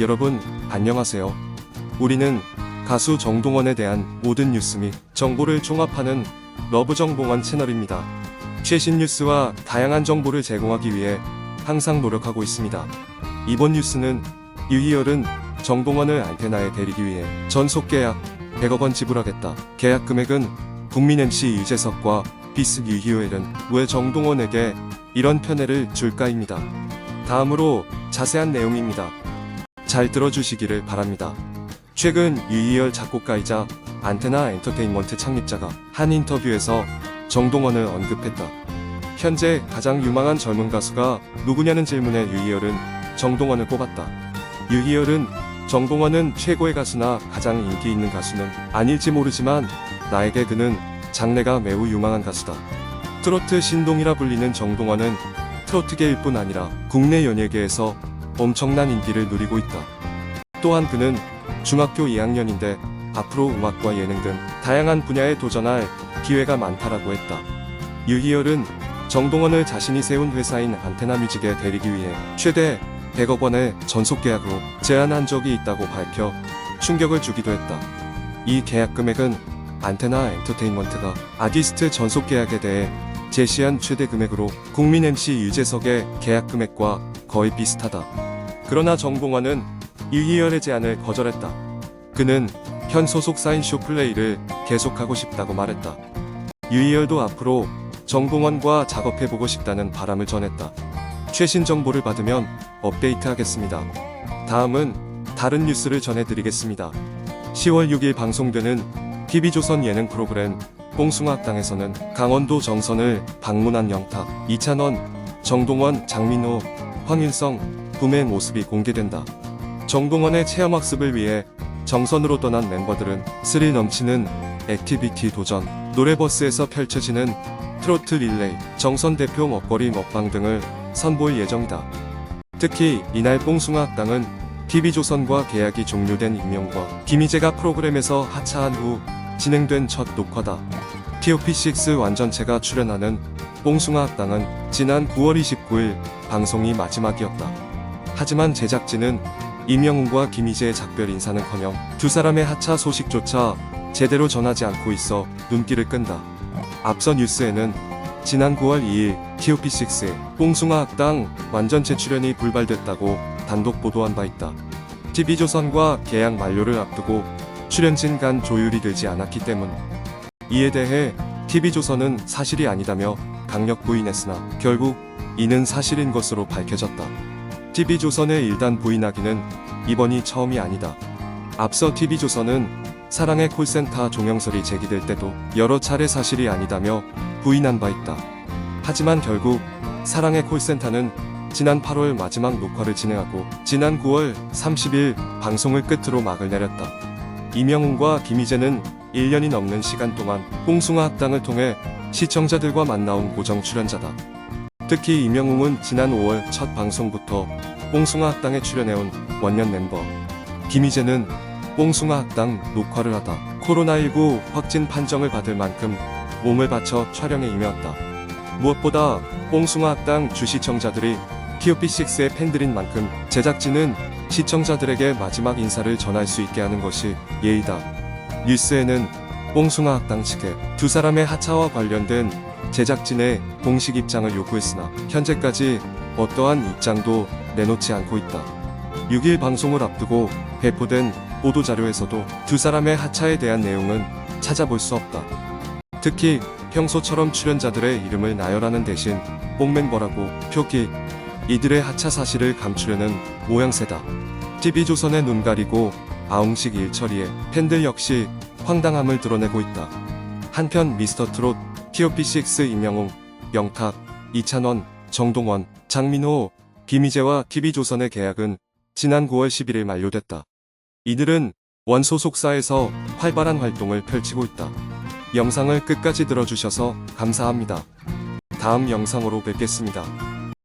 여러분, 안녕하세요. 우리는 가수 정동원에 대한 모든 뉴스 및 정보를 종합하는 러브 정봉원 채널입니다. 최신 뉴스와 다양한 정보를 제공하기 위해 항상 노력하고 있습니다. 이번 뉴스는 유희열은 정동원을 안테나에 데리기 위해 전속 계약 100억 원 지불하겠다. 계약 금액은 국민 MC 유재석과 비스 유희열은 왜 정동원에게 이런 편애를 줄까입니다. 다음으로 자세한 내용입니다. 잘 들어주시기를 바랍니다. 최근 유희열 작곡가이자 안테나 엔터테인먼트 창립자가 한 인터뷰에서 정동원을 언급했다. 현재 가장 유망한 젊은 가수가 누구냐는 질문에 유희열은 정동원을 꼽았다. 유희열은 정동원은 최고의 가수나 가장 인기 있는 가수는 아닐지 모르지만 나에게 그는 장래가 매우 유망한 가수다. 트로트 신동이라 불리는 정동원은 트로트계일 뿐 아니라 국내 연예계에서 엄청난 인기를 누리고 있다. 또한 그는 중학교 2학년인데 앞으로 음악과 예능 등 다양한 분야에 도전할 기회가 많다라고 했다. 유희열은 정동원을 자신이 세운 회사인 안테나 뮤직에 데리기 위해 최대 100억 원의 전속 계약으로 제안한 적이 있다고 밝혀 충격을 주기도 했다. 이 계약 금액은 안테나 엔터테인먼트가 아티스트 전속 계약에 대해 제시한 최대 금액으로 국민 MC 유재석의 계약 금액과 거의 비슷하다. 그러나 정봉환은 유희열의 제안을 거절했다. 그는 현 소속 사인 쇼 플레이를 계속하고 싶다고 말했다. 유희열도 앞으로 정봉원과 작업해보고 싶다는 바람을 전했다. 최신 정보를 받으면 업데이트하겠습니다. 다음은 다른 뉴스를 전해드리겠습니다. 10월 6일 방송되는 TV조선 예능 프로그램 뽕숭아학당에서는 강원도 정선을 방문한 영탁, 이찬원, 정동원, 장민호, 황윤성, 붐의 모습이 공개된다. 정동원의 체험학습을 위해 정선으로 떠난 멤버들은 스릴 넘치는 액티비티 도전, 노래버스에서 펼쳐지는 트로트 릴레이, 정선 대표 먹거리 먹방 등을 선보일 예정이다. 특히 이날 뽕숭아학당은 TV조선과 계약이 종료된 임명과 김희재가 프로그램에서 하차한 후 진행된 첫 녹화다. TOP6 완전체가 출연하는 뽕숭아 학당은 지난 9월 29일 방송이 마지막이었다. 하지만 제작진은 임영웅과 김희재의 작별 인사는커녕 두 사람의 하차 소식조차 제대로 전하지 않고 있어 눈길을 끈다. 앞서 뉴스에는 지난 9월 2일 TOP6의 뽕숭아 학당 완전체 출연이 불발됐다고 단독 보도한 바 있다. TV조선과 계약 만료를 앞두고 출연진 간 조율이 되지 않았기 때문. 이에 대해 TV조선은 사실이 아니다며 강력 부인했으나 결국 이는 사실인 것으로 밝혀졌다. TV조선의 일단 부인하기는 이번이 처음이 아니다. 앞서 TV조선은 사랑의 콜센터 종영설이 제기될 때도 여러 차례 사실이 아니다며 부인한 바 있다. 하지만 결국 사랑의 콜센터는 지난 8월 마지막 녹화를 진행하고 지난 9월 30일 방송을 끝으로 막을 내렸다. 이명웅과 김희재는 1년이 넘는 시간 동안 뽕숭아 학당을 통해 시청자들과 만나온 고정 출연자다. 특히 이명웅은 지난 5월 첫 방송부터 뽕숭아 학당에 출연해온 원년 멤버. 김희재는 뽕숭아 학당 녹화를 하다 코로나19 확진 판정을 받을 만큼 몸을 바쳐 촬영에 임해왔다. 무엇보다 뽕숭아 학당 주시청자들이 TOP6의 팬들인 만큼 제작진은 시청자들에게 마지막 인사를 전할 수 있게 하는 것이 예의다. 뉴스에는 뽕숭아 학당 측에 두 사람의 하차와 관련된 제작진의 공식 입장을 요구했으나 현재까지 어떠한 입장도 내놓지 않고 있다. 6일 방송을 앞두고 배포된 보도자료에서도 두 사람의 하차에 대한 내용은 찾아볼 수 없다. 특히 평소처럼 출연자들의 이름을 나열하는 대신 뽕멤버라고 표기, 이들의 하차 사실을 감추려는 모양새다. TV조선의 눈 가리고 아웅식 일처리에 팬들 역시 황당함을 드러내고 있다. 한편 미스터트롯, TOP6 임영웅, 영탁, 이찬원, 정동원, 장민호, 김희재와 TV조선의 계약은 지난 9월 11일 만료됐다. 이들은 원 소속사에서 활발한 활동을 펼치고 있다. 영상을 끝까지 들어주셔서 감사합니다. 다음 영상으로 뵙겠습니다.